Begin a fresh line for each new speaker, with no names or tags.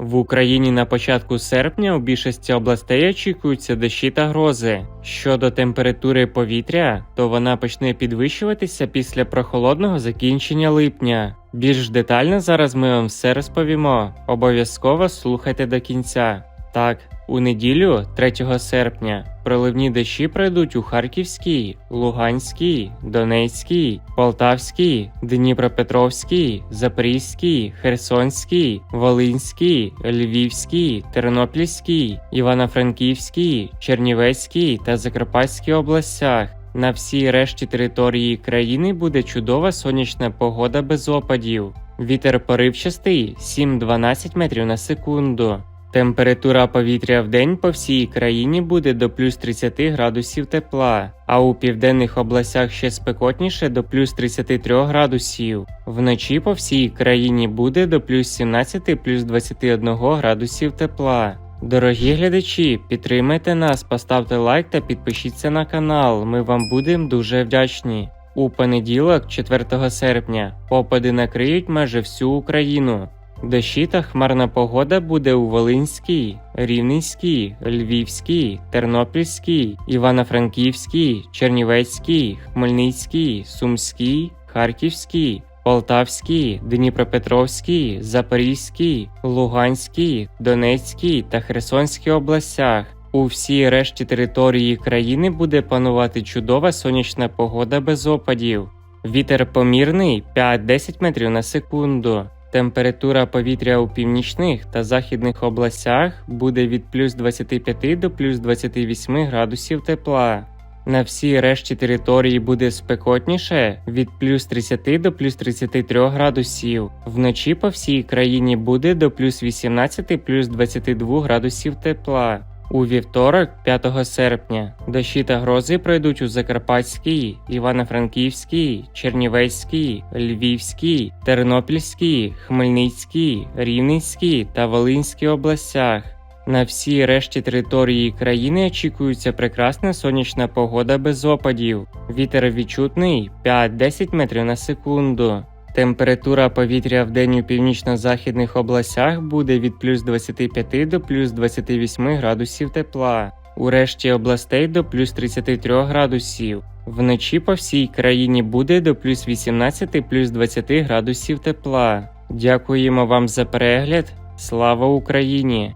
В Україні на початку серпня у більшості областей очікуються дощі та грози. Щодо температури повітря, то вона почне підвищуватися після прохолодного закінчення липня. Більш детально зараз ми вам все розповімо. Обов'язково слухайте до кінця. Так, у неділю, 3 серпня, проливні дощі пройдуть у Харківській, Луганській, Донецькій, Полтавській, Дніпропетровській, Запорізькій, Херсонській, Волинській, Львівській, Тернопільській, Івано-Франківській, Чернівецькій та Закарпатській областях. На всій решті території країни буде чудова сонячна погода без опадів. Вітер поривчастий 7-12 метрів на секунду. Температура повітря в день по всій країні буде до плюс 30 градусів тепла, а у південних областях ще спекотніше до плюс 33 градусів. Вночі по всій країні буде до плюс 17 плюс 21 градусів тепла. Дорогі глядачі, підтримайте нас, поставте лайк та підпишіться на канал. Ми вам будемо дуже вдячні. У понеділок, 4 серпня, опади накриють майже всю Україну. Дощі та хмарна погода буде у Волинській, Рівненській, Львівській, Тернопільській, Івано-Франківській, Чернівецькій, Хмельницькій, Сумській, Харківській, Полтавській, Дніпропетровській, Запорізькій, Луганській, Донецькій та Херсонській областях. У всій решті території країни буде панувати чудова сонячна погода без опадів. Вітер помірний 5-10 метрів на секунду. Температура повітря у північних та західних областях буде від плюс 25 до плюс 28 градусів тепла. На всій решті території буде спекотніше від плюс 30 до плюс 33 градусів. Вночі по всій країні буде до плюс 18 плюс 22 градусів тепла. У вівторок, 5 серпня, дощі та грози пройдуть у Закарпатській, Івано-Франківській, Чернівецькій, Львівській, Тернопільській, Хмельницькій, Рівненській та Волинській областях. На всій решті території країни очікується прекрасна сонячна погода без опадів. Вітер відчутний 5-10 метрів на секунду. Температура повітря в день у північно-західних областях буде від плюс 25 до плюс 28 градусів тепла. У решті областей до плюс 33 градусів. Вночі по всій країні буде до плюс 18 плюс 20 градусів тепла. Дякуємо вам за перегляд. Слава Україні!